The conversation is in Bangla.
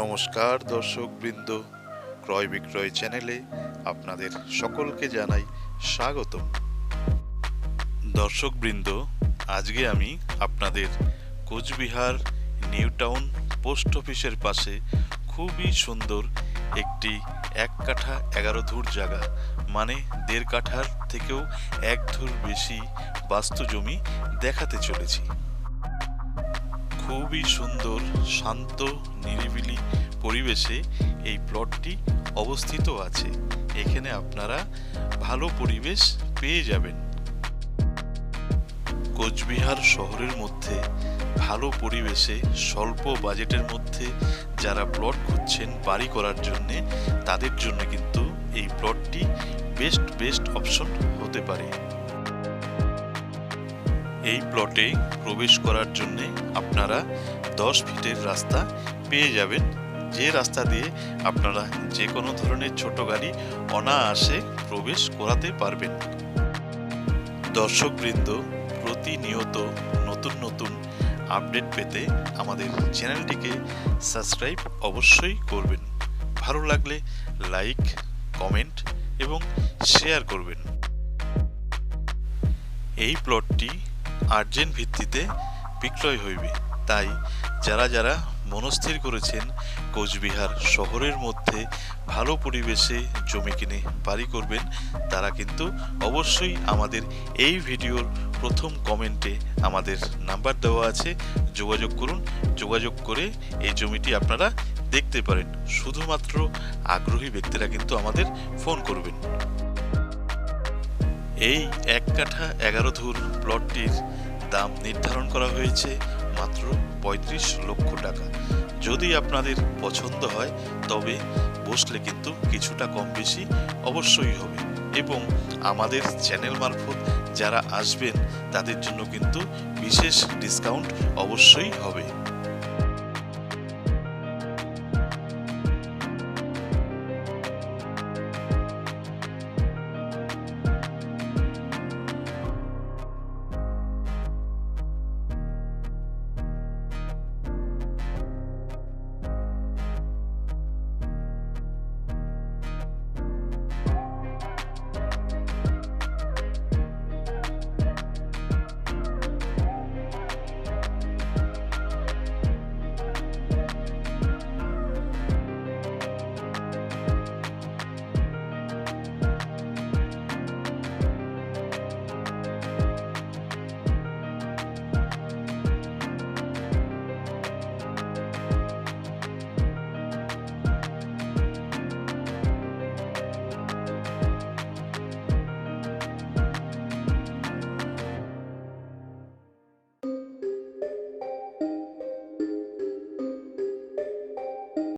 নমস্কার দর্শক বৃন্দ, ক্রয় বিক্রয় চ্যানেলে আপনাদের সকলকে জানাই স্বাগতম। দর্শক বৃন্দ, আজকে আমি আপনাদের কোচবিহার নিউ টাউন পোস্ট অফিসের পাশে খুবই সুন্দর একটি এক কাঠা এগারো ধুর জায়গা মানে দেড় কাঠার থেকেও এক ধুর বেশি বাস্তু জমি দেখাতে চলেছি। খুবই সুন্দর, শান্ত, নিরিবিলি পরিবেশে এই প্লটটি অবস্থিত আছে। এখানে আপনারা ভালো পরিবেশ পেয়ে যাবেন। কোচবিহার শহরের মধ্যে ভালো পরিবেশে স্বল্প বাজেটের মধ্যে যারা প্লট খুঁজছেন বাড়ি করার জন্যে, তাদের জন্য কিন্তু এই প্লটটি বেস্ট বেস্ট অপশন হতে পারে। এই প্লটে প্রবেশ করার জন্য আপনারা দশ ফিটের রাস্তা পেয়ে যাবেন। যে রাস্তা দিয়ে আপনারা যে কোনো ধরনের ছোট গাড়ি অনায়াসে প্রবেশ করাতে পারবেন। দর্শকবৃন্দ, প্রতিনিয়ত নতুন নতুন আপডেট পেতে আমাদের চ্যানেলটিকে সাবস্ক্রাইব অবশ্যই করবেন। ভালো লাগলে লাইক, কমেন্ট এবং শেয়ার করবেন। এই প্লটটি আর্জেন্ট ভিত্তিতে বিক্রয় হইবে। তাই যারা যারা মনস্থির করেছেন কোচবিহার শহরের মধ্যে ভালো পরিবেশে জমি কিনে বাড়ি করবেন, তারা কিন্তু অবশ্যই আমাদের এই ভিডিওর প্রথম কমেন্টে আমাদের নাম্বার দেওয়া আছে। যোগাযোগ করুন, যোগাযোগ করে এই জমিটি আপনারা দেখতে পারেন। শুধুমাত্র আগ্রহী ব্যক্তিরা কিন্তু আমাদের ফোন করবেন। এই এক কাঠা এগারো ধুর প্লটটির দাম নির্ধারণ করা হয়েছে মাত্র পঁয়ত্রিশ লক্ষ টাকা। যদি আপনাদের পছন্দ হয়, তবে বসলে কিন্তু কিছুটা কম বেশি অবশ্যই হবে। এবং আমাদের চ্যানেল মারফত যারা আসবেন, তাদের জন্য কিন্তু বিশেষ ডিসকাউন্ট অবশ্যই হবে।